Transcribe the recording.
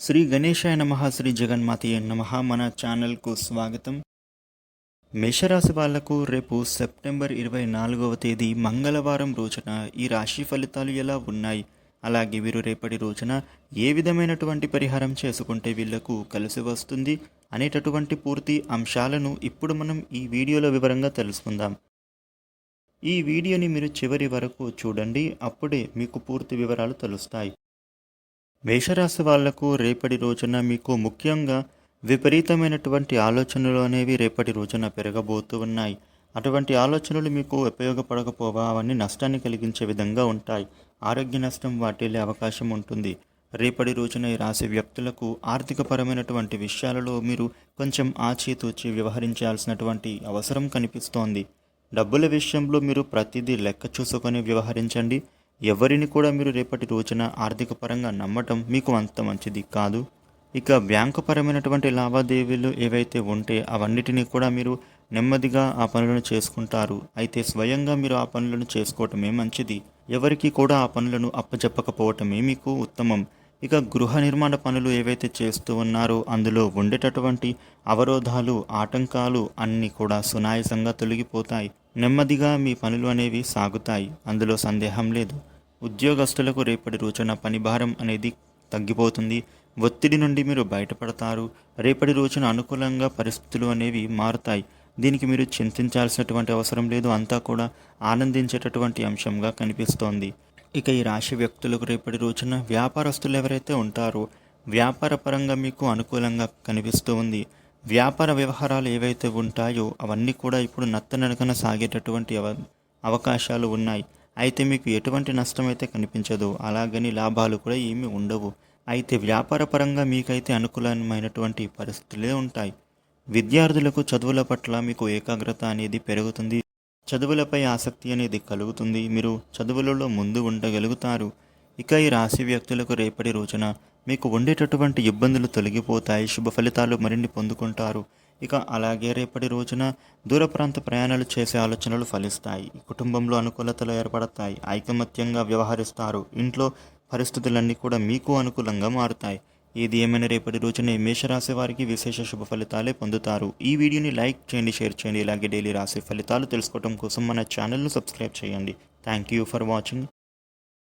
శ్రీ గణేశాయ నమ శ్రీ జగన్మాతయ్య నమ. మన ఛానల్కు స్వాగతం. మేషరాశి వాళ్ళకు రేపు సెప్టెంబర్ ఇరవై నాలుగవ తేదీ మంగళవారం రోజున ఈ రాశి ఫలితాలు ఎలా ఉన్నాయి? అలాగే వీరు రేపటి రోజున ఏ విధమైనటువంటి పరిహారం చేసుకుంటే వీళ్ళకు కలిసి వస్తుంది అనేటటువంటి పూర్తి అంశాలను ఇప్పుడు మనం ఈ వీడియోలో వివరంగా తెలుసుకుందాం. ఈ వీడియోని మీరు చివరి వరకు చూడండి అప్పుడే మీకు పూర్తి వివరాలు తెలుస్తాయి. మేషరాశి వాళ్ళకు రేపటి రోజున మీకు ముఖ్యంగా విపరీతమైనటువంటి ఆలోచనలు అనేవి రేపటి రోజున పెరగబోతూ ఉన్నాయి. అటువంటి ఆలోచనలు మీకు ఉపయోగపడకపోవా? అవన్నీ నష్టాన్ని కలిగించే విధంగా ఉంటాయి. ఆరోగ్య నష్టం వాటిల్లే అవకాశం ఉంటుంది. రేపటి రోజున ఈ రాశి వ్యక్తులకు ఆర్థికపరమైనటువంటి విషయాలలో మీరు కొంచెం ఆచితూచి వ్యవహరించాల్సినటువంటి అవసరం కనిపిస్తోంది. డబ్బుల విషయంలో మీరు ప్రతిదీ లెక్క చూసుకొని వ్యవహరించండి. ఎవరిని కూడా మీరు రేపటి రోజున ఆర్థిక పరంగా నమ్మటం మీకు అంత మంచిది కాదు. ఇక బ్యాంకు పరమైనటువంటి లావాదేవీలు ఏవైతే ఉంటే అవన్నిటినీ కూడా మీరు నెమ్మదిగా ఆ పనులను చేసుకుంటారు. అయితే స్వయంగా మీరు ఆ పనులను చేసుకోవటమే మంచిది. ఎవరికి కూడా ఆ పనులను అప్పచెప్పకపోవటమే మీకు ఉత్తమం. ఇక గృహ నిర్మాణ పనులు ఏవైతే చేస్తూ ఉన్నారో అందులో ఉండేటటువంటి అవరోధాలు ఆటంకాలు అన్నీ కూడా సునాయసంగా తొలగిపోతాయి. నెమ్మదిగా మీ పనులు అనేవి సాగుతాయి. అందులో సందేహం లేదు. ఉద్యోగస్తులకు రేపటి రోజున పని భారం అనేది తగ్గిపోతుంది. ఒత్తిడి నుండి మీరు బయటపడతారు. రేపటి రోజున అనుకూలంగా పరిస్థితులు అనేవి మారుతాయి. దీనికి మీరు చింతించాల్సినటువంటి అవసరం లేదు. అంతా కూడా ఆనందించేటటువంటి అంశంగా కనిపిస్తోంది. ఇక ఈ రాశి వ్యక్తులకు రేపటి రోజున వ్యాపారస్తులు ఎవరైతే ఉంటారో వ్యాపార పరంగా మీకు అనుకూలంగా కనిపిస్తూ ఉంది. వ్యాపార వ్యవహారాలు ఏవైతే ఉంటాయో అవన్నీ కూడా ఇప్పుడు నత్తనడకన సాగేటటువంటి అవ అవకాశాలు ఉన్నాయి. అయితే మీకు ఎటువంటి నష్టం అయితే కనిపించదు. అలాగని లాభాలు కూడా ఏమీ ఉండవు. అయితే వ్యాపార పరంగా మీకైతే అనుకూలమైనటువంటి పరిస్థితులే ఉంటాయి. విద్యార్థులకు చదువుల పట్ల మీకు ఏకాగ్రత అనేది పెరుగుతుంది. చదువులపై ఆసక్తి అనేది కలుగుతుంది. మీరు చదువులలో ముందు ఉండగలుగుతారు. ఇక ఈ రాశి వ్యక్తులకు రేపటి రోజున మీకు ఉండేటటువంటి ఇబ్బందులు తొలగిపోతాయి. శుభ ఫలితాలు మరిన్ని పొందుకుంటారు. ఇక అలాగే రేపటి రోజున దూర ప్రాంత ప్రయాణాలు చేసే ఆలోచనలు ఫలిస్తాయి. కుటుంబంలో అనుకూలతలు ఏర్పడతాయి. ఐకమత్యంగా వ్యవహరిస్తారు. ఇంట్లో పరిస్థితులన్నీ కూడా మీకు అనుకూలంగా మారుతాయి. ఏది ఏమైనా రేపటి రోజున మేషరాశి వారికి విశేష శుభ ఫలితాలే పొందుతారు. ఈ వీడియోని లైక్ చేయండి షేర్ చేయండి. ఇలాగే డైలీ రాశి ఫలితాలు తెలుసుకోవడం కోసం మన ఛానల్ను సబ్స్క్రైబ్ చేయండి. Thank you for watching